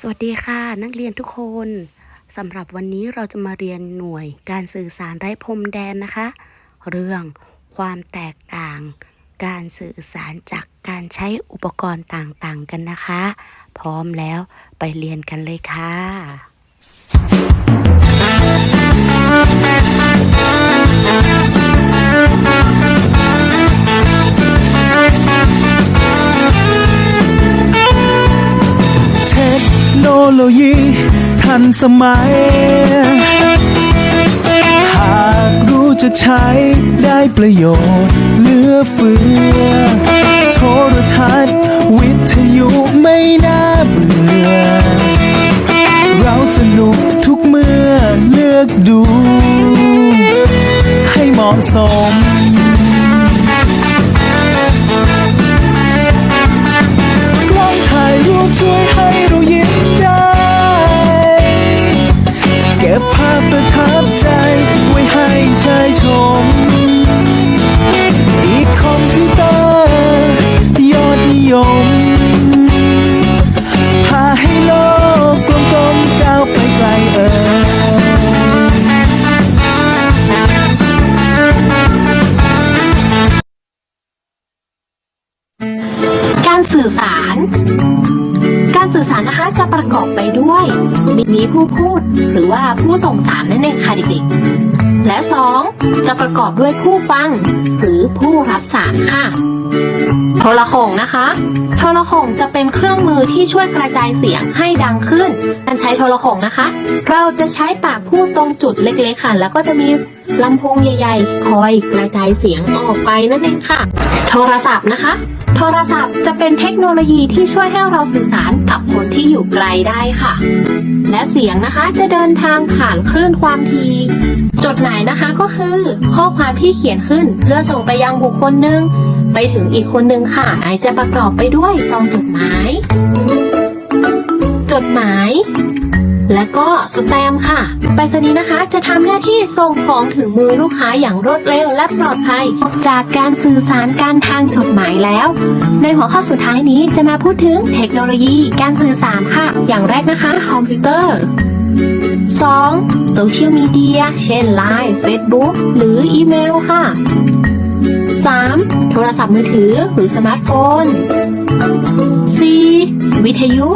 สวัสดีค่ะ นักเรียนทุกคนสำหรับวันนี้เราจะมาเรียนหน่วยการสื่อสารไร้พรมแดนนะคะ เรื่องความแตกต่าง การสื่อสารจากการใช้อุปกรณ์ต่างๆกันนะคะ พร้อมแล้วไปเรียนกันเลยค่ะเโนโลยีทันสมัย หากรู้จะใช้ได้ประโยชน์เหลือเฟือ โทรทัศน์ วิทยุไม่น่าเบื่อ เราสนุกทุกเมื่อเลือกดู ให้เหมาะสม การสื่อสาร การสื่อสารนะคะจะประกอบไปด้วยมีผู้พูดหรือว่าผู้ส่งสารนั่นเองค่ะเด็กๆ และสองจะประกอบด้วยผู้ฟัง หรือผู้รับสารค่ะ โทรโขงนะคะ โทรโขงจะเป็นเครื่องมือที่ช่วยกระจายเสียงให้ดังขึ้น การใช้โทรโขงนะคะ เราจะใช้ปากพูดตรงจุดเล็กๆค่ะ แล้วก็จะมีลำโพงใหญ่ ๆ คอยกระจายเสียงออกไปนั่นเองค่ะ โทรศัพท์นะคะ โทรศัพท์จะเป็นเทคโนโลยีที่ช่วยให้เราสื่อสารกับคนที่อยู่ไกลได้ค่ะ และเสียงนะคะจะเดินทางผ่านคลื่นความถี่จดหมายนะคะก็คือข้อความที่เขียนขึ้น เพื่อส่งไปยังบุคคลหนึ่งไปถึงอีกคนหนึ่งค่ะอาจจะประกอบไปด้วยซองจดหมาย จดหมาย และก็สแตมค่ะ ไปรษณีย์นะคะจะทำหน้าที่ส่งของถึงมือลูกค้าอย่างรวดเร็วและปลอดภัย จากการสื่อสารการทางจดหมายแล้ว ในหัวข้อสุดท้ายนี้จะมาพูดถึงเทคโนโลยีการสื่อสารค่ะ อย่างแรกนะคะ คอมพิวเตอร์ 2. โซเชียลมีเดียเช่น Line Facebook หรืออีเมลค่ะ 3. โทรศัพท์มือถือหรือสมาร์ทโฟน 4. วิทยุ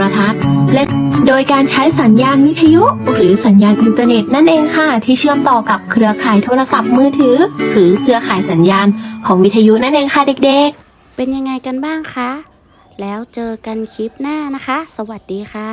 รทัศน์และโดยการใช้สัญญาณวิทยุ หรือสัญญาณอินเทอร์เน็ตนั่นเองค่ะ ที่เชื่อมต่อกับเครือข่ายโทรศัพท์มือถือ หรือเครือข่ายสัญญาณของวิทยุนั่นเองค่ะเด็กๆ เป็นยังไงกันบ้างคะ แล้วเจอกันคลิปหน้านะคะ สวัสดีค่ะ